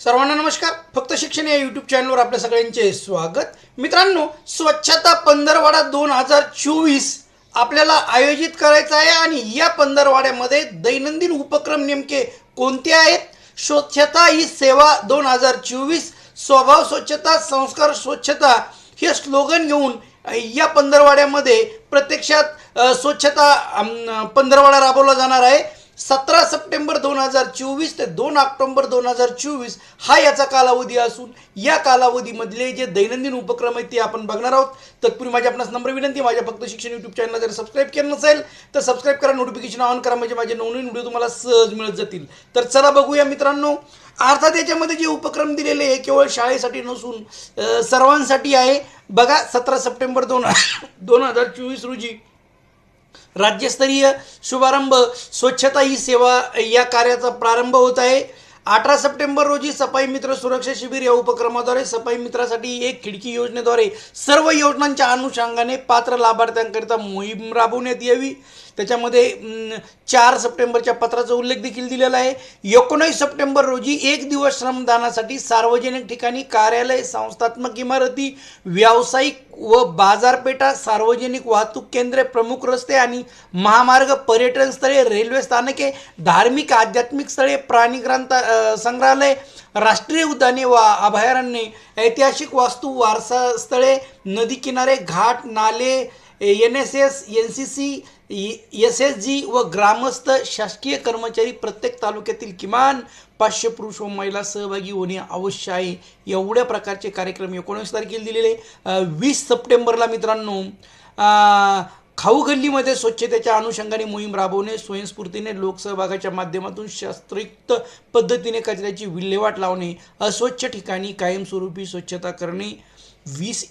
सर्वांना नमस्कार. फक्त शिक्षण या यूट्यूब चॅनलवर आपल्या सगळ्यांचे स्वागत. मित्रांनो स्वच्छता पंधरवाडा दोन हजार चोवीस आपल्याला आयोजित करायचा आहे आणि या पंधरवाड्यामध्ये दैनंदिन उपक्रम नेमके कोणते आहेत? स्वच्छता ही सेवा दोन हजार चोवीस स्वभाव स्वच्छता संस्कार स्वच्छता हे स्लोगन घेऊन या पंधरवाड्यामध्ये प्रत्यक्षात स्वच्छता पंधरवाडा राबवला जाणार आहे. सतरा सप्टेंबर दोन हजार चोवीस ते दोन ऑक्टोंबर दोन हजार चोवीस हा याचा कालावधी असून या कालावधीमधले जे दैनंदिन उपक्रम आहेत ते आपण बघणार आहोत. तत्पूर्वी माझ्या आपणास नंबर विनंती माझ्या फक्त शिक्षण यूट्यूब चॅनल जर सबस्क्राईब केलं नसेल तर सबस्क्राईब करा नोटिफिकेशन ऑन करा म्हणजे माझे नवनवीन व्हिडिओ तुम्हाला सहज मिळत जातील. तर चला बघूया मित्रांनो. अर्थात याच्यामध्ये जे उपक्रम दिलेले हे केवळ शाळेसाठी नसून सर्वांसाठी आहे. बघा सतरा सप्टेंबर दोन दोन हजार चोवीस रोजी राज्यस्तरीय शुभारंभ. स्वच्छता ही सेवा या कार्याचा प्रारंभ होत आहे. अठरा सप्टेंबर रोजी सफाई मित्र सुरक्षा शिबिर या उपक्रमाद्वारे सफाई मित्रासाठी एक खिडकी योजनेद्वारे सर्व योजनांच्या अनुषंगाने पात्र लाभार्थ्यांकरिता मोहीम राबवण्यात यावी. त्याच्यामध्ये चार सप्टेंबरच्या पत्राचा उल्लेख देखील दिलेला आहे. एकोणीस सप्टेंबर रोजी एक दिवस श्रमदानासाठी सार्वजनिक ठिकाणी कार्यालय संस्थात्मक इमारती व्यावसायिक व बाजारपेठा सार्वजनिक वाहतूक केंद्रे प्रमुख रस्ते आणि महामार्ग पर्यटन स्थळे रेल्वे स्थानके धार्मिक आध्यात्मिक स्थळे प्राणीग्रंथ संग्रहालय राष्ट्रीय उद्याने व अभयारण्ये ऐतिहासिक वास्तू वारसा स्थळे नदी किनारे घाट नाले N S S N C C S S G व ग्रामस्थ शासकीय कर्मचारी प्रत्येक तालुक्यातील किमान पाचशे पुरुष व महिला सहभागी होणे आवश्यक आहे. एवढ्या प्रकारचे कार्यक्रम एकोणीस तारखेला दिलेले वीस सप्टेंबरला मित्रांनो खाऊ गल्लीमध्ये स्वच्छतेच्या अनुषंगाने मोहीम राबवणे स्वयंस्फूर्तीने लोकसहभागाच्या माध्यमातून शास्त्रयुक्त पद्धतीने कचऱ्याची विल्हेवाट लावणे अस्वच्छ ठिकाणी कायमस्वरूपी स्वच्छता करणे वीस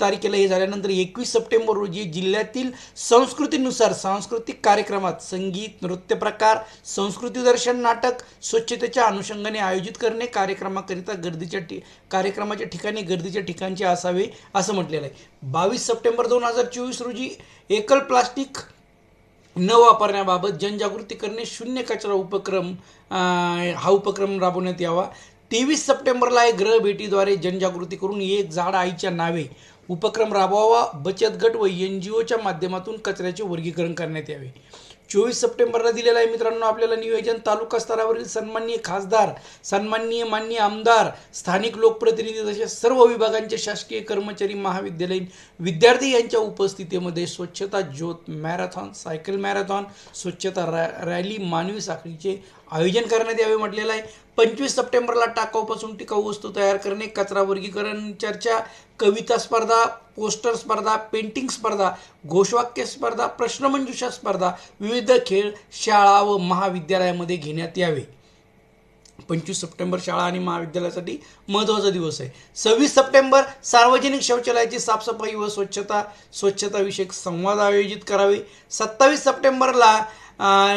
तारखेला हे झाल्यानंतर एकवीस सप्टेंबर रोजी जिल्ह्यातील संस्कृतीनुसार सांस्कृतिक कार्यक्रमात संगीत नृत्य प्रकार संस्कृती दर्शन नाटक स्वच्छतेच्या अनुषंगाने आयोजित करणे कार्यक्रमाकरिता गर्दीच्या ठि कार्यक्रमाच्या ठिकाणी गर्दीच्या ठिकाणचे असावे असं म्हटलेलं आहे. बावीस सप्टेंबर दोन हजार चोवीस रोजी एकल प्लास्टिक न वापरण्याबाबत जनजागृती करणे शून्य कचरा उपक्रम हा उपक्रम राबवण्यात यावा. तेवीस सप्टेंबरला हे ग्रह भेटीद्वारे जनजागृती करून एक झाड आईच्या नावे उपक्रम राबवावा बचत गट व एन जी ओच्या माध्यमातून कचऱ्याचे वर्गीकरण करण्यात यावे. चोवीस सप्टेंबरला दिलेला आहे मित्रांनो आपल्याला नियोजन. तालुका स्तरावरील सन्माननीय खासदार सन्माननीय माननीय आमदार स्थानिक लोकप्रतिनिधी तसेच सर्व विभागांचे शासकीय कर्मचारी महाविद्यालयीन विद्यार्थी यांच्या उपस्थितीमध्ये स्वच्छता ज्योत मॅरेथॉन सायकल मॅरेथॉन स्वच्छता रॅ रॅली मानवी साखळीचे आयोजन करण्यात यावे म्हटलेलं आहे. पंचवीस सप्टेंबरला टाकाऊपासून टिकाऊ वस्तू तयार करणे कचरा वर्गीकरण चर्चा कविता स्पर्धा पोस्टर स्पर्धा पेंटिंग स्पर्धा घोषवाक्य स्पर्धा प्रश्नमंजुषा स्पर्धा विविध खेळ शाळा व महाविद्यालयामध्ये घेण्यात यावे. पंचवीस सप्टेंबर शाळा आणि महाविद्यालयासाठी महत्त्वाचा दिवस आहे. सव्वीस सप्टेंबर सार्वजनिक शौचालयाची साफसफाई व स्वच्छता स्वच्छताविषयक संवाद आयोजित करावे. सत्तावीस सप्टेंबरला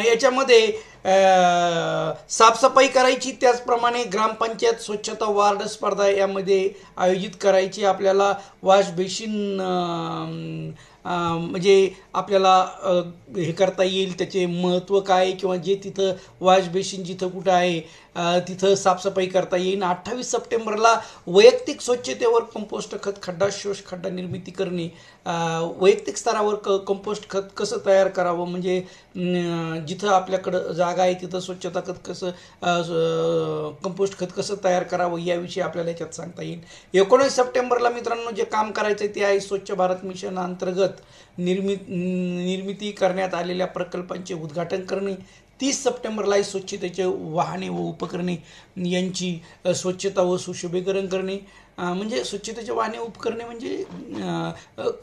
याच्यामध्ये साफसफाई करायची त्याचप्रमाणे ग्रामपंचायत स्वच्छता वार्ड स्पर्धा यामध्ये आयोजित करायची. आपल्याला वॉश बेसिन म्हणजे आपल्याला हे करता येईल. त्याचे महत्त्व काय किंवा जे तिथं वॉश बेसिन जिथं कुठं आहे तिथं साफसफाई करता येईल. अठ्ठावीस सप्टेंबरला वैयक्तिक स्वच्छतेवर कंपोस्ट खत खड्डा शोष खड्डा निर्मिती करणे. वैयक्तिक स्तरावर क कंपोस्ट खत कसं तयार करावं? म्हणजे जिथं आपल्याकडं जा जागा आहे तिथं स्वच्छता खत कसं कंपोस्ट खत कसं तयार करावं याविषयी आपल्याला याच्यात सांगता येईल. एकोणीस सप्टेंबरला मित्रांनो जे काम करायचं आहे ते आहे स्वच्छ भारत मिशन अंतर्गत निर्मि निर्मिती करण्यात आलेल्या प्रकल्पांचे उद्घाटन करणे. तीस सप्टेंबरला स्वच्छतेचे वाहने व उपकरणे यांची स्वच्छता व सुशोभीकरण करणे. म्हणजे स्वच्छतेचे वाहने उपकरणे म्हणजे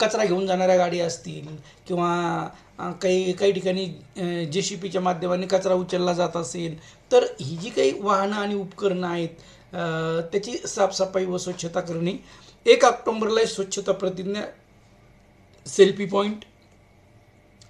कचरा घेऊन जाणाऱ्या गाडी असतील किंवा काही काही ठिकाणी जे सी पीच्या माध्यमाने कचरा उचलला जात असेल तर ही जी काही वाहनं आणि उपकरणं आहेत त्याची साफसफाई व स्वच्छता करणे. एक ऑक्टोंबरला स्वच्छता प्रतिज्ञा सेल्फी पॉईंट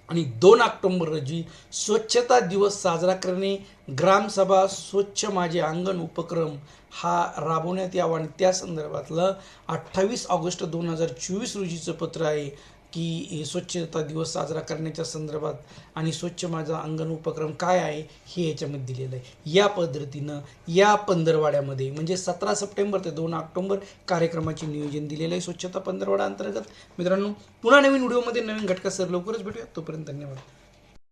आणि दोन ऑक्टोंबर रोजी स्वच्छता दिवस साजरा करणे ग्रामसभा स्वच्छ माझे अंगण उपक्रम हा राबवण्यात यावा आणि त्या संदर्भातलं अठ्ठावीस ऑगस्ट दोन हजार चोवीस रोजीचं पत्र आहे. की स्वच्छता दिवस साजरा करण्याच्या संदर्भात आणि स्वच्छ माझा अंगण उपक्रम काय आहे हे याच्यामध्ये दिलेलं आहे. या पद्धतीनं या पंधरवाड्यामध्ये म्हणजे सतरा सप्टेंबर ते दोन ऑक्टोबर कार्यक्रमाचे नियोजन दिलेलं आहे स्वच्छता पंधरवाडा अंतर्गत. मित्रांनो पुन्हा नवीन व्हिडिओमध्ये नवीन घटकासह लवकरच भेटूया. तोपर्यंत धन्यवाद.